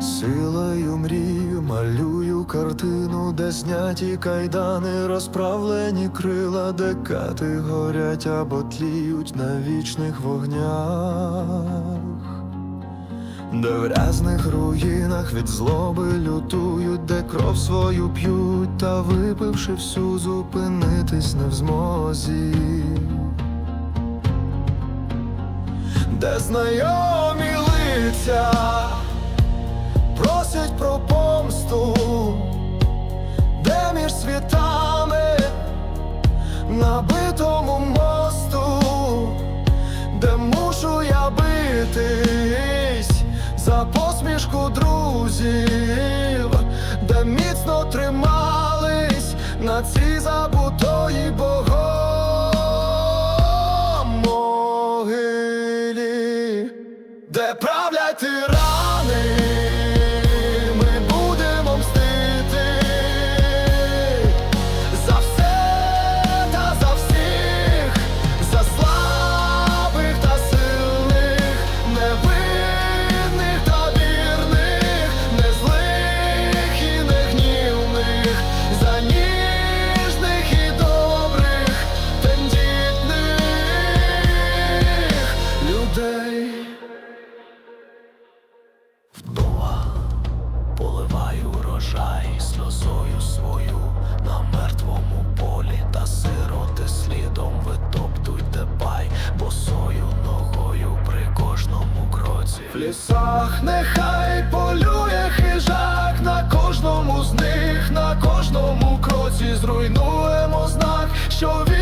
Силою мрію малюю картину, де зняті кайдани, розправлені крила, де кати горять або тліють на вічних вогнях, де в рязних руїнах від злоби лютують, де кров свою п'ють, та випивши всю, зупинитись не в змозі. Де знайомі лиця світами на битому мосту, де мушу я битись за посмішку друзів, де міцно тримались на цій забутої богом могилі, де правлять тирани, поливаю сльозою свою на мертвому полі та сироти слідом витоптуйте пай босою ногою при кожному кроці. В лісах нехай полює хижак на кожному з них, на кожному кроці зруйнуємо знак, що вірою